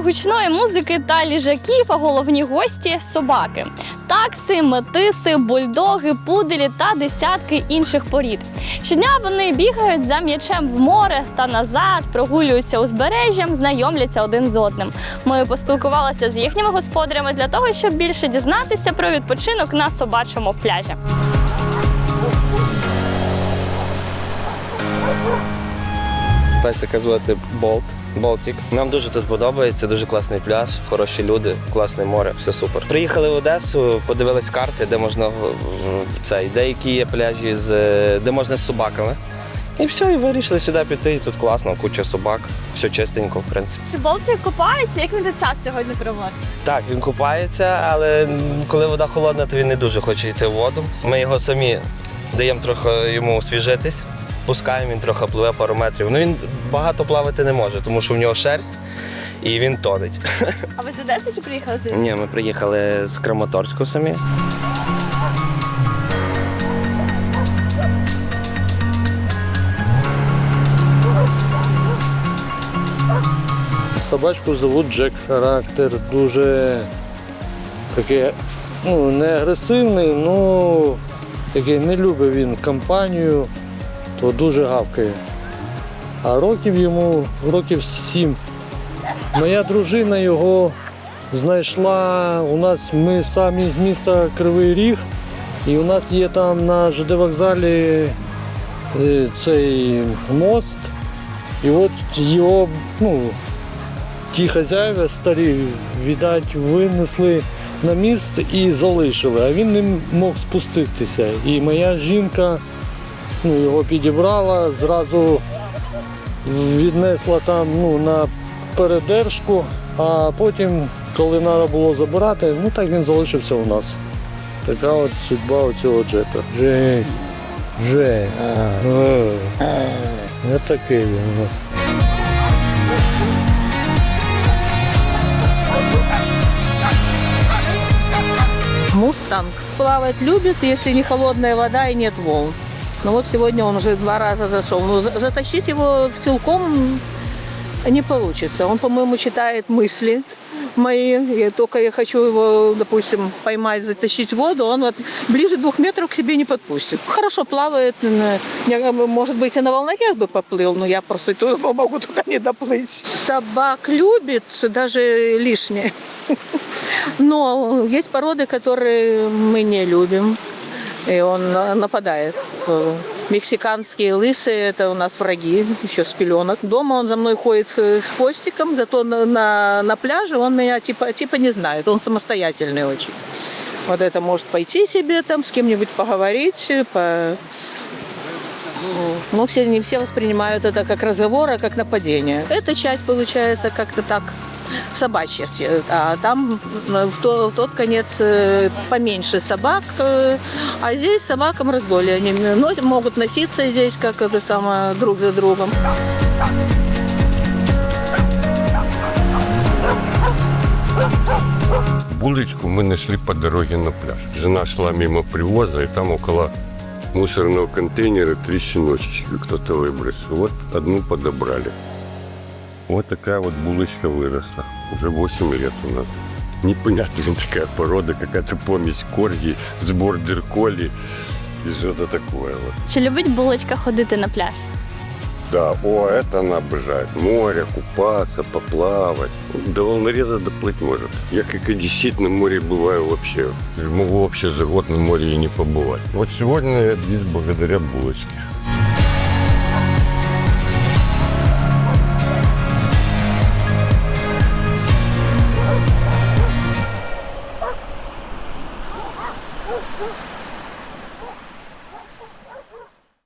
гучної музики та ліжаків, а головні гості собаки. Такси, метиси, бульдоги, пуделі та десятки інших порід. Щодня вони бігають за м'ячем в море та назад, прогулюються узбережжям, знайомляться один з одним. Ми поспілкувалися з їхніми господарями для того, щоб більше дізнатися про відпочинок на собачому пляжі. Песика звати Болт. Болтік. Нам дуже тут подобається, дуже класний пляж, хороші люди, класне море, все супер. Приїхали в Одесу, подивились карти, де можна цей, деякі є пляжі, з, де можна з собаками. І все, і вирішили сюди піти. І тут класно, куча собак, все чистенько, в принципі. Чи Болтик купається? Як він тут час сьогодні проводить? Так, він купається, але коли вода холодна, то він не дуже хоче йти в воду. Ми його самі даємо трохи йому освіжитись, пускаємо, він трохи пливе пару метрів. Ну він багато плавати не може, тому що в нього шерсть і він тонеть. А ви з Одеси чи приїхали з Ні, ми приїхали з Краматорську самі. Собачку зовут Джек. Характер дуже такий, ну, не агресивний, ну такий не любить він компанію, то дуже гавкає. А років йому років сім. Моя дружина його знайшла. У нас ми самі з міста Кривий Ріг, і у нас є там на ЖД вокзалі е, цей мост. І от його, ну, ті хазяїви старі, віддать, винесли на міст і залишили, а він не мог спуститися. І моя жінка ну, його підібрала, зразу віднесла там ну, на передержку, а потім, коли треба було забирати, ну так він залишився у нас. Така от судьба оцього джета. Джек. Джек. Е. Ось такий він у нас. Мустанг. Плавать любит, если не холодная вода и нет волн. Но вот сегодня он уже два раза зашел. Но за- затащить его в целком не получится. Он, по-моему, читает мысли мои. Я только я хочу его, допустим, поймать, затащить в воду, он вот ближе двух метров к себе не подпустит. Хорошо плавает, может быть, и на волнорез бы поплыл, но я просто то могу туда не доплыть. Собак любит, даже лишнее. Но есть породы, которые мы не любим, и он на- нападает. Э, Мексиканские лысые – это у нас враги, еще с пеленок. Дома он за мной ходит э, с хвостиком, зато на, на, на пляже он меня типа, типа не знает, он самостоятельный очень. Вот это может пойти себе там, с кем-нибудь поговорить, э, по... Ну, все, не все воспринимают это как разговор, а как нападение. Эта часть получается как-то так собачья, а там э, в, то- в тот конец э, поменьше собак, э, а здесь собакам раздолье. Они но- могут носиться здесь как это самое друг за другом. Булочку мы нашли по дороге на пляж. Жена шла мимо привоза, и там около мусорного контейнера три щеночечки кто-то выбросил. Вот одну подобрали. Вот такая вот булочка выросла. Уже 8 лет у нас. Непонятная такая порода, какая-то помесь корги с бордер колли и что-то такое вот. Чи любить булочка ходити на пляж? Да, о, это она обожает. Море, купаться, поплавать. До волнореза доплыть может. Я как одессит на море бываю вообще. Могу вообще за год на море и не побывать. Вот сегодня я здесь благодаря булочке.